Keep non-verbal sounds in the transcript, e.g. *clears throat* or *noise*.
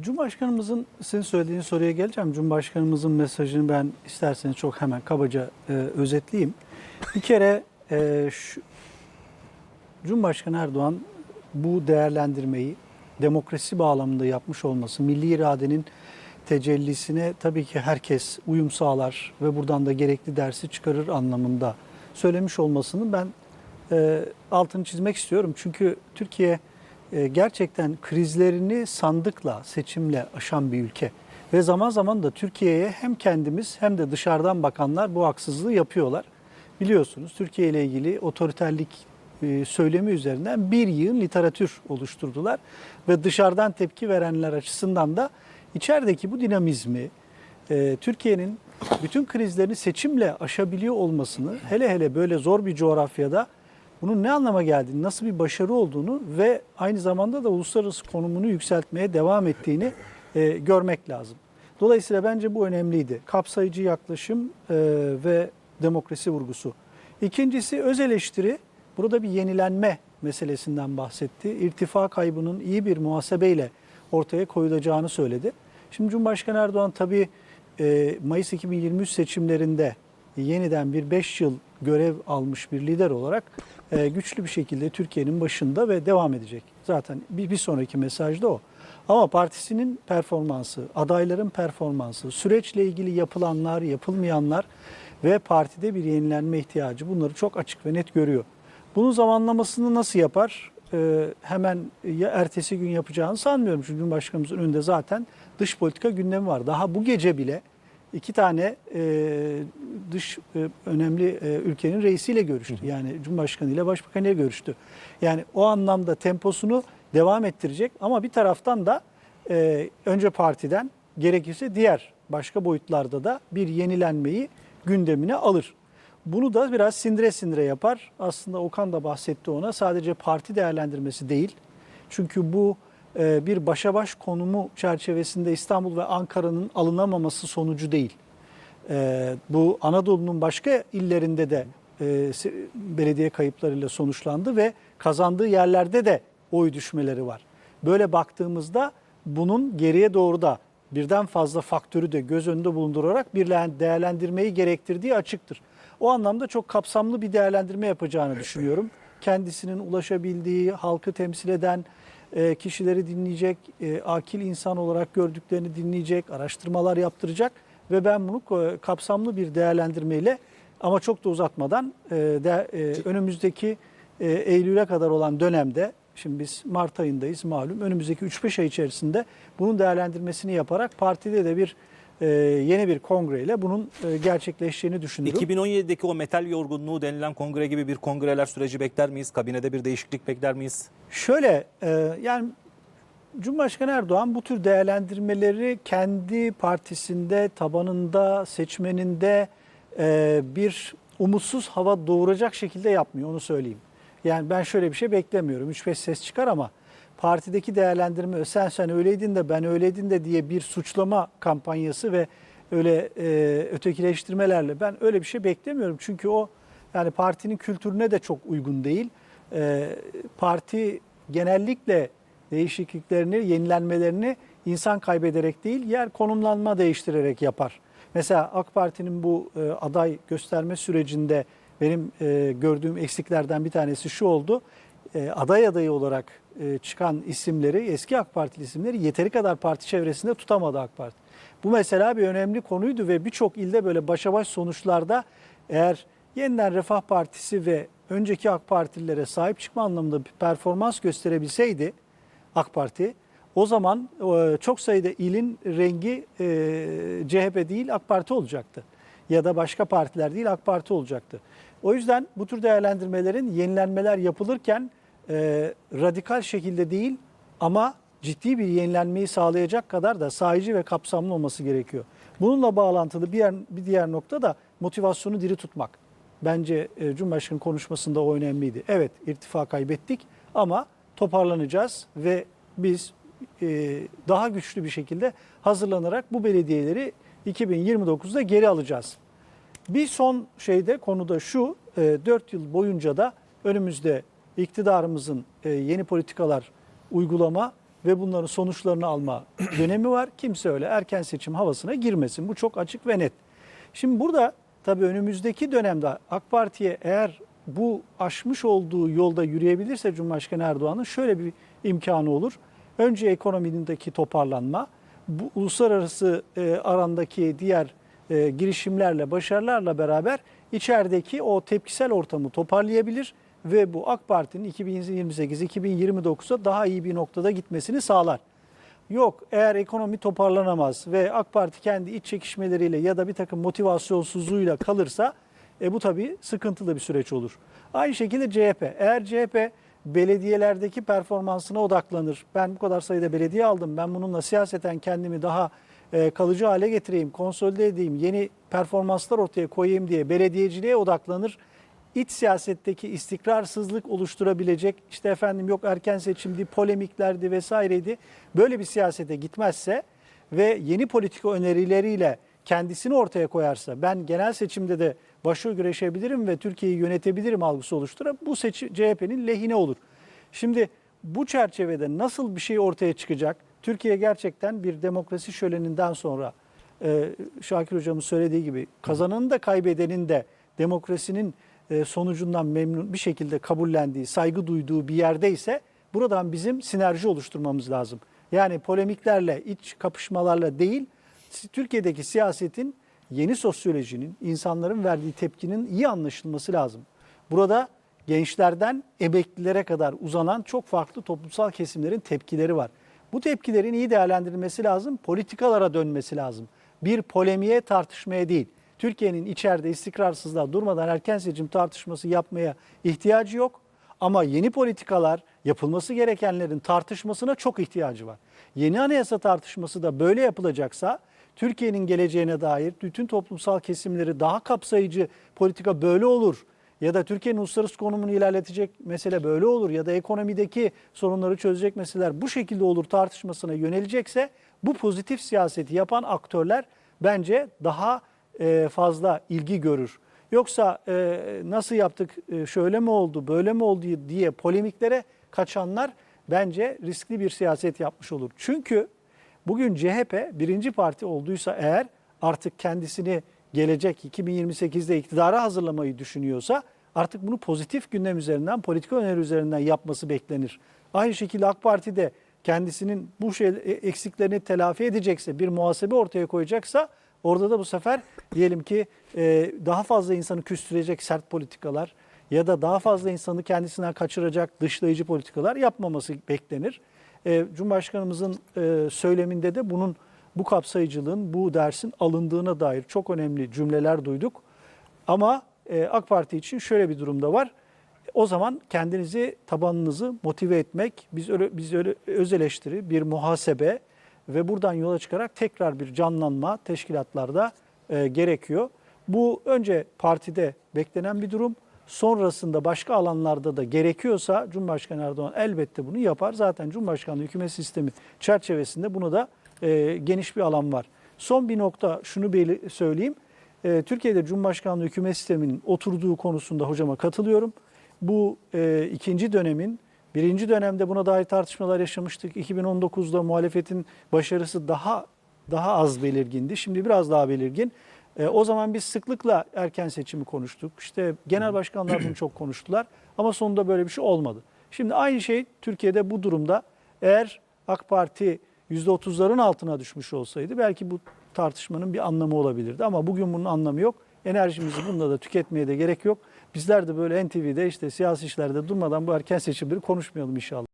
Cumhurbaşkanımızın sizin söylediğiniz soruya geleceğim. Cumhurbaşkanımızın mesajını ben isterseniz çok hemen kabaca e, özetleyeyim. Bir kere e, şu, Cumhurbaşkanı Erdoğan bu değerlendirmeyi demokrasi bağlamında yapmış olması, milli iradenin tecellisine tabii ki herkes uyum sağlar ve buradan da gerekli dersi çıkarır anlamında söylemiş olmasını ben e, altını çizmek istiyorum. Çünkü Türkiye gerçekten krizlerini sandıkla, seçimle aşan bir ülke. Ve zaman zaman da Türkiye'ye hem kendimiz hem de dışarıdan bakanlar bu haksızlığı yapıyorlar. Biliyorsunuz Türkiye ile ilgili otoriterlik e, söylemi üzerinden bir yığın literatür oluşturdular. Ve dışarıdan tepki verenler açısından da içerideki bu dinamizmi, e, Türkiye'nin bütün krizlerini seçimle aşabiliyor olmasını hele hele böyle zor bir coğrafyada bunun ne anlama geldiğini, nasıl bir başarı olduğunu ve aynı zamanda da uluslararası konumunu yükseltmeye devam ettiğini e, görmek lazım. Dolayısıyla bence bu önemliydi. Kapsayıcı yaklaşım e, ve demokrasi vurgusu. İkincisi öz eleştiri. Burada bir yenilenme meselesinden bahsetti. İrtifa kaybının iyi bir muhasebeyle ortaya koyulacağını söyledi. Şimdi Cumhurbaşkanı Erdoğan tabii e, Mayıs 2023 seçimlerinde yeniden bir 5 yıl görev almış bir lider olarak e, güçlü bir şekilde Türkiye'nin başında ve devam edecek. Zaten bir, bir sonraki mesaj da o. Ama partisinin performansı, adayların performansı, süreçle ilgili yapılanlar, yapılmayanlar ve partide bir yenilenme ihtiyacı bunları çok açık ve net görüyor. Bunun zamanlamasını nasıl yapar? Ee, hemen ya ertesi gün yapacağını sanmıyorum. Çünkü Cumhurbaşkanımızın önünde zaten dış politika gündemi var. Daha bu gece bile iki tane e, dış e, önemli e, ülkenin reisiyle görüştü. Yani Cumhurbaşkanı ile Başbakanı ile görüştü. Yani o anlamda temposunu devam ettirecek ama bir taraftan da e, önce partiden gerekirse diğer başka boyutlarda da bir yenilenmeyi gündemine alır. Bunu da biraz sindire sindire yapar. Aslında Okan da bahsetti ona. Sadece parti değerlendirmesi değil. Çünkü bu bir başa baş konumu çerçevesinde İstanbul ve Ankara'nın alınamaması sonucu değil. E, Bu Anadolu'nun başka illerinde de e, belediye kayıplarıyla sonuçlandı ve kazandığı yerlerde de oy düşmeleri var. Böyle baktığımızda bunun geriye doğru da birden fazla faktörü de göz önünde bulundurarak bir değerlendirmeyi gerektirdiği açıktır. O anlamda çok kapsamlı bir değerlendirme yapacağını düşünüyorum. Kendisinin ulaşabildiği, halkı temsil eden e, kişileri dinleyecek, e, akil insan olarak gördüklerini dinleyecek, araştırmalar yaptıracak ve ben bunu kapsamlı bir değerlendirmeyle ama çok da uzatmadan e, de, e, önümüzdeki Eylül'e kadar olan dönemde Şimdi biz Mart ayındayız malum. Önümüzdeki 3-5 ay içerisinde bunun değerlendirmesini yaparak partide de bir e, yeni bir kongreyle bunun e, gerçekleşeceğini düşünüyorum. 2017'deki o metal yorgunluğu denilen kongre gibi bir kongreler süreci bekler miyiz? Kabinede bir değişiklik bekler miyiz? Şöyle e, yani Cumhurbaşkanı Erdoğan bu tür değerlendirmeleri kendi partisinde, tabanında, seçmeninde e, bir umutsuz hava doğuracak şekilde yapmıyor onu söyleyeyim. Yani ben şöyle bir şey beklemiyorum. 3-5 ses çıkar ama partideki değerlendirme sen sen öyleydin de ben öyleydin de diye bir suçlama kampanyası ve öyle e, ötekileştirmelerle ben öyle bir şey beklemiyorum. Çünkü o yani partinin kültürüne de çok uygun değil. E, parti genellikle değişikliklerini, yenilenmelerini insan kaybederek değil, yer konumlanma değiştirerek yapar. Mesela AK Parti'nin bu e, aday gösterme sürecinde benim e, gördüğüm eksiklerden bir tanesi şu oldu. E, aday adayı olarak e, çıkan isimleri, eski AK Partili isimleri yeteri kadar parti çevresinde tutamadı AK Parti. Bu mesela bir önemli konuydu ve birçok ilde böyle başa baş sonuçlarda eğer yeniden Refah Partisi ve önceki AK Partililere sahip çıkma anlamında bir performans gösterebilseydi AK Parti o zaman e, çok sayıda ilin rengi CHP değil AK Parti olacaktı. Ya da başka partiler değil AK Parti olacaktı. O yüzden bu tür değerlendirmelerin yenilenmeler yapılırken e, radikal şekilde değil ama ciddi bir yenilenmeyi sağlayacak kadar da sahici ve kapsamlı olması gerekiyor. Bununla bağlantılı bir, yer, bir diğer nokta da motivasyonu diri tutmak. Bence e, Cumhurbaşkanı konuşmasında o önemliydi. Evet irtifa kaybettik ama toparlanacağız ve biz e, daha güçlü bir şekilde hazırlanarak bu belediyeleri 2029'da geri alacağız. Bir son şeyde konuda şu, 4 yıl boyunca da önümüzde iktidarımızın e, yeni politikalar uygulama ve bunların sonuçlarını alma *clears throat* dönemi var. Kimse öyle erken seçim havasına girmesin. Bu çok açık ve net. Şimdi burada tabii önümüzdeki dönemde AK Parti'ye eğer bu aşmış olduğu yolda yürüyebilirse Cumhurbaşkanı Erdoğan'ın şöyle bir imkanı olur. Önce ekonomideki toparlanma, bu uluslararası e, arandaki diğer e, girişimlerle, başarılarla beraber içerideki o tepkisel ortamı toparlayabilir ve bu AK Parti'nin 2028-2029'da daha iyi bir noktada gitmesini sağlar. Yok eğer ekonomi toparlanamaz ve AK Parti kendi iç çekişmeleriyle ya da bir takım motivasyonsuzluğuyla kalırsa e, bu tabii sıkıntılı bir süreç olur. Aynı şekilde CHP. Eğer CHP belediyelerdeki performansına odaklanır. Ben bu kadar sayıda belediye aldım. Ben bununla siyaseten kendimi daha e, kalıcı hale getireyim, konsolide edeyim, yeni performanslar ortaya koyayım diye belediyeciliğe odaklanır iç siyasetteki istikrarsızlık oluşturabilecek işte efendim yok erken seçimdi, polemiklerdi vesaireydi. Böyle bir siyasete gitmezse ve yeni politika önerileriyle kendisini ortaya koyarsa ben genel seçimde de başa güreşebilirim ve Türkiye'yi yönetebilirim algısı oluşturup bu seçim CHP'nin lehine olur. Şimdi bu çerçevede nasıl bir şey ortaya çıkacak? Türkiye gerçekten bir demokrasi şöleninden sonra e, Şakir hocamın söylediği gibi kazananın da kaybedenin de demokrasinin sonucundan memnun bir şekilde kabullendiği, saygı duyduğu bir yerdeyse buradan bizim sinerji oluşturmamız lazım. Yani polemiklerle, iç kapışmalarla değil, Türkiye'deki siyasetin yeni sosyolojinin, insanların verdiği tepkinin iyi anlaşılması lazım. Burada gençlerden emeklilere kadar uzanan çok farklı toplumsal kesimlerin tepkileri var. Bu tepkilerin iyi değerlendirilmesi lazım, politikalara dönmesi lazım. Bir polemiğe, tartışmaya değil. Türkiye'nin içeride istikrarsızlığa durmadan erken seçim tartışması yapmaya ihtiyacı yok. Ama yeni politikalar, yapılması gerekenlerin tartışmasına çok ihtiyacı var. Yeni anayasa tartışması da böyle yapılacaksa Türkiye'nin geleceğine dair bütün toplumsal kesimleri daha kapsayıcı politika böyle olur. Ya da Türkiye'nin uluslararası konumunu ilerletecek mesele böyle olur. Ya da ekonomideki sorunları çözecek meseleler bu şekilde olur tartışmasına yönelecekse bu pozitif siyaseti yapan aktörler bence daha e, fazla ilgi görür. Yoksa e, nasıl yaptık, e, şöyle mi oldu, böyle mi oldu diye polemiklere kaçanlar bence riskli bir siyaset yapmış olur. Çünkü bugün CHP birinci parti olduysa eğer artık kendisini gelecek 2028'de iktidara hazırlamayı düşünüyorsa artık bunu pozitif gündem üzerinden, politika öneri üzerinden yapması beklenir. Aynı şekilde AK Parti de kendisinin bu şey eksiklerini telafi edecekse, bir muhasebe ortaya koyacaksa Orada da bu sefer diyelim ki e, daha fazla insanı küstürecek sert politikalar ya da daha fazla insanı kendisinden kaçıracak dışlayıcı politikalar yapmaması beklenir. E, Cumhurbaşkanımızın e, söyleminde de bunun bu kapsayıcılığın, bu dersin alındığına dair çok önemli cümleler duyduk. Ama AK Parti için şöyle bir durumda var. O zaman kendinizi, tabanınızı motive etmek, biz öyle biz öyle öz eleştiri, bir muhasebe, ve buradan yola çıkarak tekrar bir canlanma teşkilatlarda e, gerekiyor. Bu önce partide beklenen bir durum. Sonrasında başka alanlarda da gerekiyorsa Cumhurbaşkanı Erdoğan elbette bunu yapar. Zaten Cumhurbaşkanlığı hükümet sistemi çerçevesinde bunu da e, geniş bir alan var. Son bir nokta şunu söyleyeyim. E, Türkiye'de Cumhurbaşkanlığı hükümet sisteminin oturduğu konusunda hocama katılıyorum. Bu e, ikinci dönemin Birinci dönemde buna dair tartışmalar yaşamıştık. 2019'da muhalefetin başarısı daha daha az belirgindi. Şimdi biraz daha belirgin. E, o zaman biz sıklıkla erken seçimi konuştuk. İşte genel başkanlar bunu çok konuştular. Ama sonunda böyle bir şey olmadı. Şimdi aynı şey Türkiye'de bu durumda eğer AK Parti %30'ların altına düşmüş olsaydı belki bu tartışmanın bir anlamı olabilirdi. Ama bugün bunun anlamı yok. Enerjimizi bunda da tüketmeye de gerek yok. Bizler de böyle NTV'de işte siyasi işlerde durmadan bu erken seçimleri konuşmayalım inşallah.